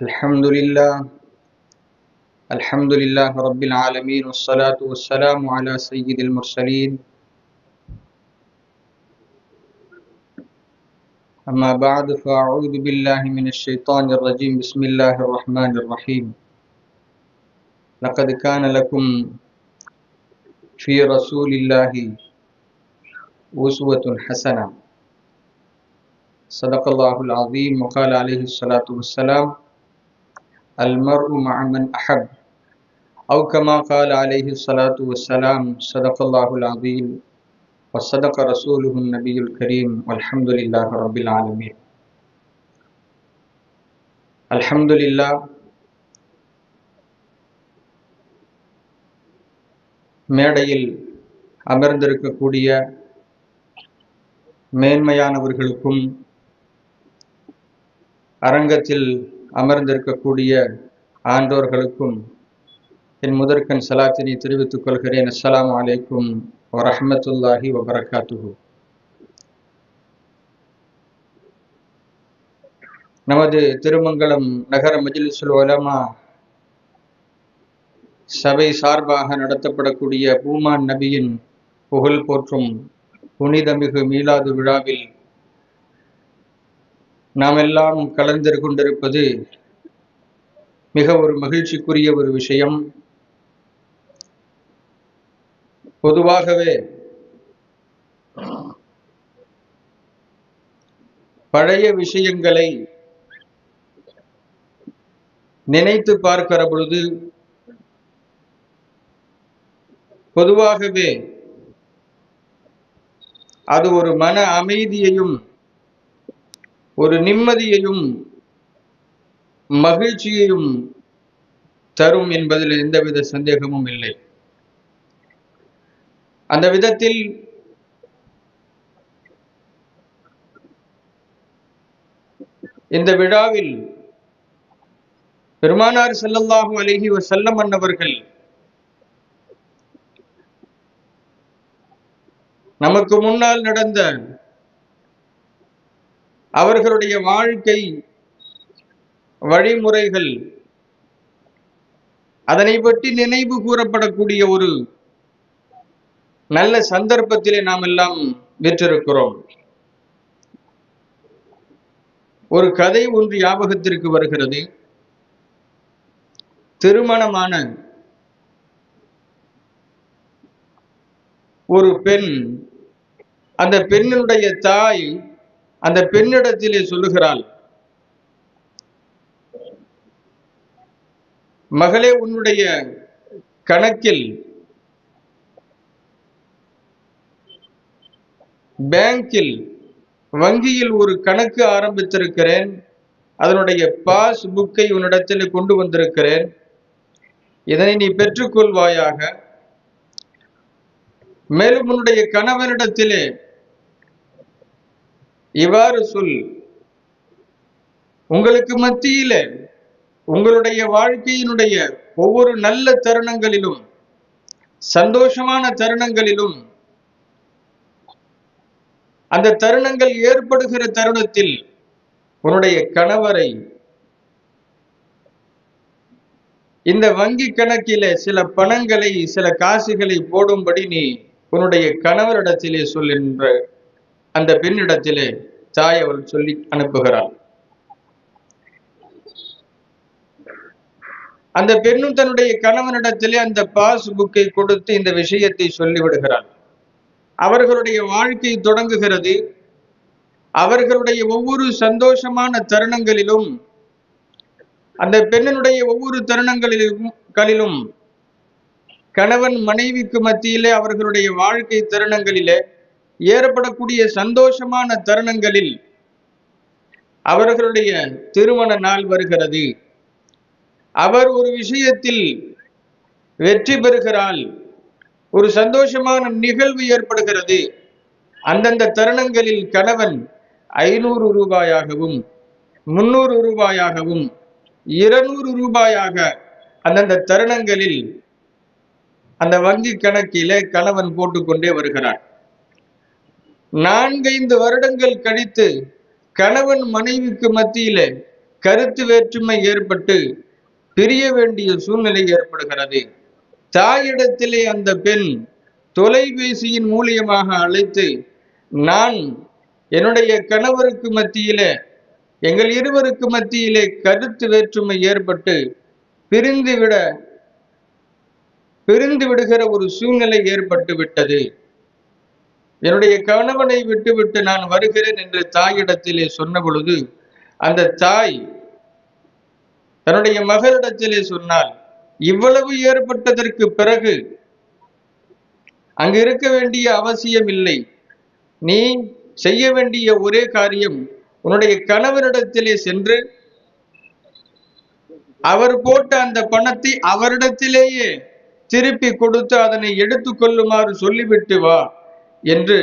الحمد لله. الحمد لله رب العالمين والصلاة والسلام على سيد المرسلين. أما بعد فأعوذ بالله من الشيطان الرجيم. بسم الله الرحمن الرحيم. لقد كان لكم في رسول الله أسوة حسنة. صدق الله العظيم. وقال عليه الصلاة والسلام المرء مع من أحب أو كما قال عليه الصلاة والسلام صدق الله العظيم وصدق رسوله النبي الكريم والحمد لله رب العالمين الحمد لله மேடையில் அமர்ந்திருக்கக்கூடிய மேன்மையானவர்களுக்கும் அரங்கத்தில் அமர்ந்திருக்கக்கூடிய ஆண்டோர்களுக்கும் என் முதற்கண் சலாத்தினை தெரிவித்துக் கொள்கிறேன். அஸ்லாம் அலைக்கும் வரஹமத்துல்லாஹி வபரகாத்துஹு. நமது திருமங்கலம் நகர மஜ்லிசுல் உலமா சபை சார்பாக நடத்தப்படக்கூடிய பூமான் நபியின் புகழ் போற்றும் புனிதமிகு மீளாது விழாவில் நாம் எல்லாம் கலந்து கொண்டிருப்பது மிக ஒரு மகிழ்ச்சிக்குரிய ஒரு விஷயம். பொதுவாகவே பழைய விஷயங்களை நினைத்து பார்க்கிற பொழுது பொதுவாகவே அது ஒரு மன அமைதியையும் ஒரு நிம்மதியையும் மகிழ்ச்சியையும் தரும் என்பதில் எந்தவித சந்தேகமும் இல்லை. அந்த விதத்தில் இந்த விழாவில் பெருமானார் செல்லல்லாஹு ஒரு செல்ல அன்னவர்கள் நமக்கு முன்னால் நடந்த அவர்களுடைய வாழ்க்கை வழிமுறைகள் அதனை பற்றி நினைவு கூறப்படக்கூடிய ஒரு நல்ல சந்தர்ப்பத்திலே நாம் எல்லாம் பெற்றிருக்கிறோம். ஒரு கதை ஒன்று ஞாபகத்திற்கு வருகிறது. திருமணமான ஒரு பெண் அந்த பெண்ணினுடைய தாய் அந்த பெண்ணிடத்திலே சொல்லுகிறாள் மகளே உன்னுடைய கணக்கில் பேங்கில் வங்கியில் ஒரு கணக்கு ஆரம்பித்திருக்கிறேன். அதனுடைய பாஸ் புக்கை உன்னிடத்தில் கொண்டு வந்திருக்கிறேன். இதனை நீ பெற்றுக்கொள்வாயாக. மேலும் உன்னுடைய கணவனிடத்திலே இவ்வாறு சொல். உங்களுக்கு மத்தியில உங்களுடைய வாழ்க்கையினுடைய ஒவ்வொரு நல்ல தருணங்களிலும் சந்தோஷமான தருணங்களிலும் அந்த தருணங்கள் ஏற்படுகிற தருணத்தில் உன்னுடைய கணவரை இந்த வங்கி கணக்கில சில பணங்களை சில காசுகளை போடும்படி நீ உன்னுடைய கணவரிடத்திலே சொல் என்ற அந்த பெண்ணிடத்திலே தாய் அவள் சொல்லி அனுப்புகிறாள். அந்த பெண்ணும் தன்னுடைய கணவனிடத்திலே அந்த பாஸ் புக்கை கொடுத்து இந்த விஷயத்தை சொல்லிவிடுகிறாள். அவர்களுடைய வாழ்க்கை தொடங்குகிறது. அவர்களுடைய ஒவ்வொரு சந்தோஷமான தருணங்களிலும் அந்த பெண்ணினுடைய ஒவ்வொரு தருணங்களிலும் களிலும் கணவன் மனைவிக்கு மத்தியிலே அவர்களுடைய வாழ்க்கை தருணங்களிலே ஏற்படக்கூடிய சந்தோஷமான தருணங்களில் அவர்களுடைய திருமண நாள் வருகிறது. அவர் ஒரு விஷயத்தில் வெற்றி பெறுகிறாள் ஒரு சந்தோஷமான நிகழ்வு ஏற்படுகிறது. அந்தந்த தருணங்களில் கணவன் ஐநூறு ரூபாயாகவும் முன்னூறு ரூபாயாகவும் இருநூறு ரூபாயாக அந்தந்த தருணங்களில் அந்த வங்கி கணக்கிலே கணவன் போட்டுக்கொண்டே வருகிறார். நான்கைந்து வருடங்கள் கழித்து கணவன் மனைவிக்கு மத்தியில கருத்து வேற்றுமை ஏற்பட்டு பிரிய வேண்டிய சூழ்நிலை ஏற்படுகிறது. தாயிடத்திலே அந்த பெண் தொலைபேசியின் மூலியமாக அழைத்து நான் என்னுடைய கணவருக்கு மத்தியில எங்கள் இருவருக்கு மத்தியிலே கருத்து வேற்றுமை ஏற்பட்டு பிரிந்துவிட பிரிந்து விடுகிற ஒரு சூழ்நிலை ஏற்பட்டு விட்டது என்னுடைய கணவனை விட்டுவிட்டு நான் வருகிறேன் என்று தாயிடத்திலே சொன்ன பொழுது அந்த தாய் தன்னுடைய மகளிடத்திலே சொன்னால் இவ்வளவு ஏற்பட்டதற்கு பிறகு அங்கு இருக்க வேண்டிய அவசியம் இல்லை. நீ செய்ய வேண்டிய ஒரே காரியம் உன்னுடைய கணவரிடத்திலே சென்று அவர் போட்ட அந்த பணத்தை அவரிடத்திலேயே திருப்பி கொடுத்து அதனை எடுத்துக்கொள்ளுமாறு சொல்லிவிட்டு வா. என்று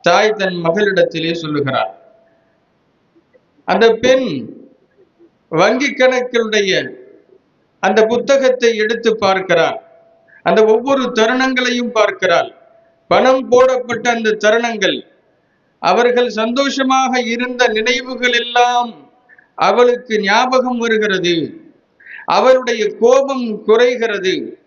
தாய் தன் மகளிடத்திலே சொல்லுகிறார். அந்த பெண் வங்கி கணக்கினுடைய அந்த புத்தகத்தை எடுத்து பார்க்கிறார். அந்த ஒவ்வொரு தருணங்களையும் பார்க்கிறாள் பணம் போடப்பட்ட அந்த தருணங்கள் அவர்கள் சந்தோஷமாக இருந்த நினைவுகள் எல்லாம் அவளுக்கு ஞாபகம் வருகிறது. அவளுடைய கோபம் குறைகிறது.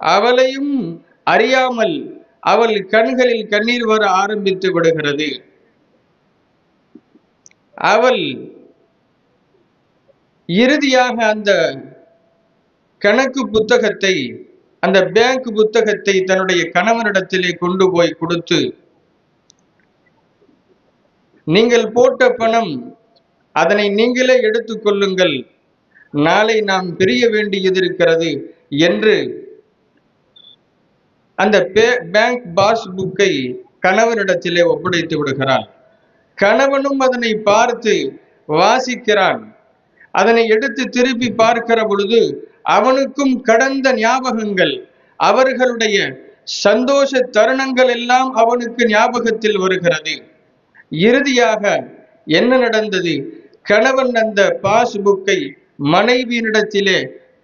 அவளையும் அறியாமல் அவள் கண்களில் கண்ணீர் வர ஆரம்பித்து விடுகிறது. அவள் இறுதியாக அந்த கணக்கு புத்தகத்தை அந்த பேங்க் புத்தகத்தை தன்னுடைய கணவனிடத்திலே கொண்டு போய் கொடுத்து நீங்கள் போட்ட பணம் அதனை நீங்களே எடுத்துக்கொள்ளுங்கள் நாளை நாம் பிரிய வேண்டியது இருக்கிறது என்று அந்த பேங்க் பாஸ்புக்கை கணவனிடத்திலே ஒப்படைத்து விடுகிறான். கணவனும் அதனை பார்த்து வாசிக்கிறான். அதனை எடுத்து திருப்பி பார்க்கிற பொழுது அவனுக்கும் கடந்த ஞாபகங்கள் அவர்களுடைய சந்தோஷ தருணங்கள் எல்லாம் அவனுக்கு ஞாபகத்தில் வருகிறது. இறுதியாக என்ன நடந்தது? கணவன் அந்த பாஸ்புக்கை மனைவியினிடத்திலே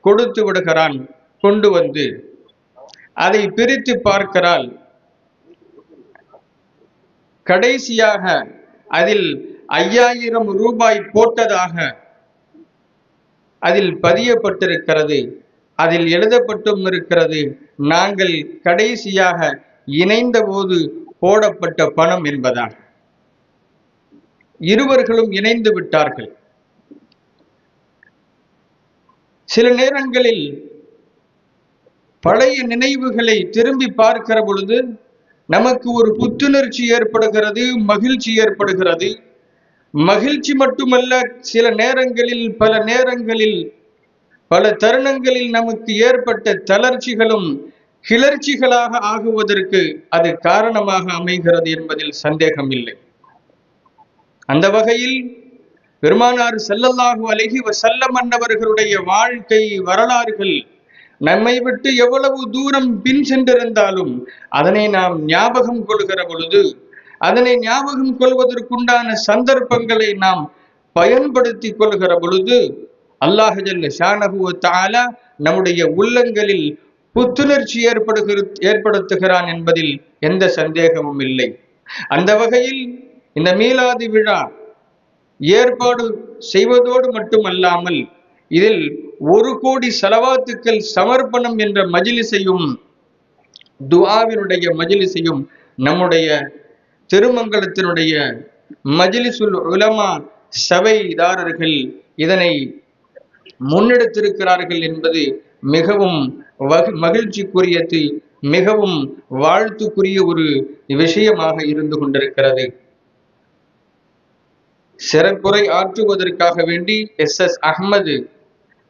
கொடுத்து விடுகிறான் கொண்டு வந்து அதை பிரித்து பார்க்கிறாள். கடைசியாக அதில் ஐயாயிரம் ரூபாய் போட்டதாக அதில் பதியப்பட்டிருக்கிறது. அதில் எழுதப்பட்டும் இருக்கிறது நாங்கள் கடைசியாக இணைந்த போது போடப்பட்ட பணம் என்பதாக இருவர்களும் இணைந்து விட்டார்கள். சில நேரங்களில் பழைய நினைவுகளை திரும்பி பார்க்கிற பொழுது நமக்கு ஒரு புத்துணர்ச்சி ஏற்படுகிறது மகிழ்ச்சி ஏற்படுகிறது. மகிழ்ச்சி மட்டுமல்ல சில நேரங்களில் பல நேரங்களில் பல தருணங்களில் நமக்கு ஏற்பட்ட தளர்ச்சிகளும் கிளர்ச்சிகளாக ஆகுவதற்கு அது காரணமாக அமைகிறது என்பதில் சந்தேகம் இல்லை. அந்த வகையில் பெருமானார் செல்லல்லாஹு அழகி வசல்லம் அன்னவர்களுடைய வாழ்க்கை வரலாறுகள் நம்மை விட்டு எவ்வளவு தூரம் பின் சென்றிருந்தாலும் அதனை நாம் ஞாபகம் கொள்கிற பொழுது அதனை ஞாபகம் கொள்வதற்குண்டான சந்தர்ப்பங்களை நாம் பயன்படுத்தி கொள்கிற பொழுது அல்லாஹல்ல ஷானஹுவ தாலா நம்முடைய உள்ளங்களில் புத்துணர்ச்சி ஏற்படுகிற ஏற்படுத்துகிறான் என்பதில் எந்த சந்தேகமும் இல்லை. அந்த வகையில் இந்த மீலாது விழா ஏற்பாடு செய்வதோடு மட்டுமல்லாமல் இதில் ஒரு கோடி செலவாத்துக்கள் சமர்ப்பணம் என்ற மஜிலிசையும் துவாவினுடைய மஜிலிசையும் நம்முடைய திருமங்கலத்தினுடைய மஜிலிசுல் உலமா சபைதாரர்கள் இதனை முன்னெடுத்திருக்கிறார்கள் என்பது மிகவும் மகிழ்ச்சிக்குரியது மிகவும் வாழ்த்துக்குரிய ஒரு விஷயமாக இருந்து கொண்டிருக்கிறது. சிறப்புரை ஆற்றுவதற்காக வேண்டி S S Ahmed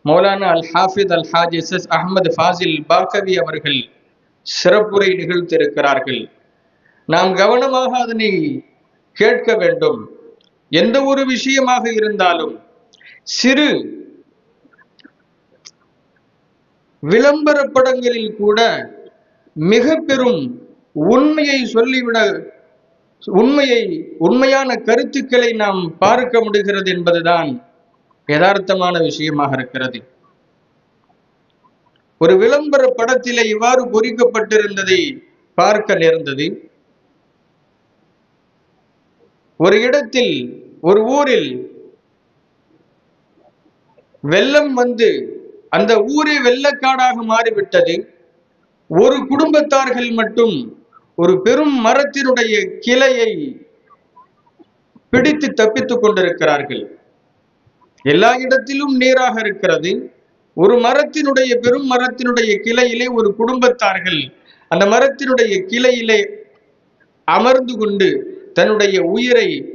Maulana Al Hafiz Al Haj S S Ahmed Fazil Baqavi அவர்கள் சிறப்புரை நிகழ்த்திருக்கிறார்கள் நாம் கவனமாக அதனை கேட்க வேண்டும். எந்த ஒரு விஷயமாக இருந்தாலும் சிறு விளம்பர படங்களில் கூட மிக பெரும் உண்மையை சொல்லிவிட உண்மையை உண்மையான கருத்துக்களை நாம் பார்க்க முடிகிறது என்பதுதான் யதார்த்தமான விஷயமாக இருக்கிறது. ஒரு விளம்பர படத்திலே இவ்வாறு பொறிக்கப்பட்டிருந்ததை பார்க்க நேர்ந்தது. ஒரு இடத்தில் ஒரு ஊரில் வெள்ளம் வந்து அந்த ஊரே வெள்ளக்காடாக மாறிவிட்டது. ஒரு குடும்பத்தார்கள் மட்டும் ஒரு பெரும் மரத்தினுடைய கிளையை பிடித்து தப்பித்துக் கொண்டிருக்கிறார்கள். எல்லா இடத்திலும் நீராக இருக்கிறது. ஒரு மரத்தினுடைய பெரும் மரத்தினுடைய கிளையிலே ஒரு குடும்பத்தார்கள். அந்த மரத்தினுடைய கிளையிலே அமர்ந்து கொண்டு தன்னுடைய உயிரை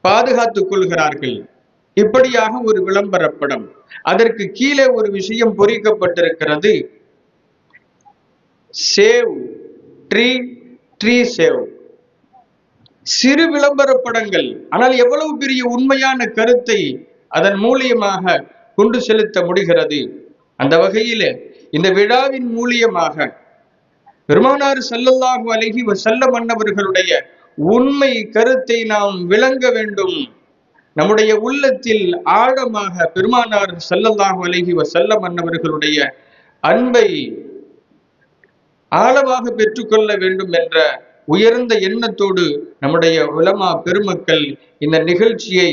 பாதுகாத்துக் கொள்கிறார்கள். இப்படியாக ஒரு விளம்பரப்படம் அதற்கு கீழே ஒரு விஷயம் பொறிக்கப்பட்டிருக்கிறது. Save tree tree save. சிறு விளம்பர படங்கள். ஆனால் எவ்வளவு பெரிய உண்மையான கருத்தை அதன் மூலியமாக கொண்டு செலுத்த முடிகிறது? அந்த வகையில இந்த விழாவின் மூலியமாக பெருமானார் சல்லல்லாஹு அழகி செல்ல மன்னவர்களுடைய உண்மை கருத்தை நாம் விளங்க வேண்டும். நம்முடைய உள்ளத்தில் ஆழமாக பெருமானார் சல்லல்லாஹு அழகி செல்ல மன்னவர்களுடைய அன்பை ஆழமாக பெற்றுக்கொள்ள வேண்டும் என்ற உயர்ந்த எண்ணத்தோடு நம்முடைய உலமா பெருமக்கள் இந்த நிகழ்ச்சியை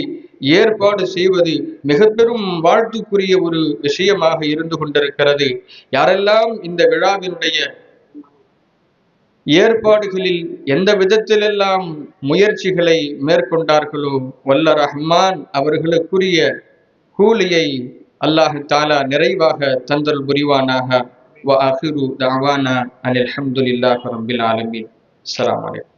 ஏற்பாடு செய்வது மிக பெரும் வாழ்த்துக்குரிய ஒரு விஷயமாக இருந்து கொண்டிருக்கிறது. யாரெல்லாம் இந்த விழாவினுடைய ஏற்பாடுகளில் எந்த விதத்திலெல்லாம் முயற்சிகளை மேற்கொண்டார்களோ வல்ல ரஹ்மான் அவர்களுக்குரிய கூலியை அல்லாஹு தாலா நிறைவாக தந்தல் புரிவானாக. வ அஹிரு தாவானா அல் அலமதுல்லாஹ் ரபில் ஆலமின். السلام عليكم.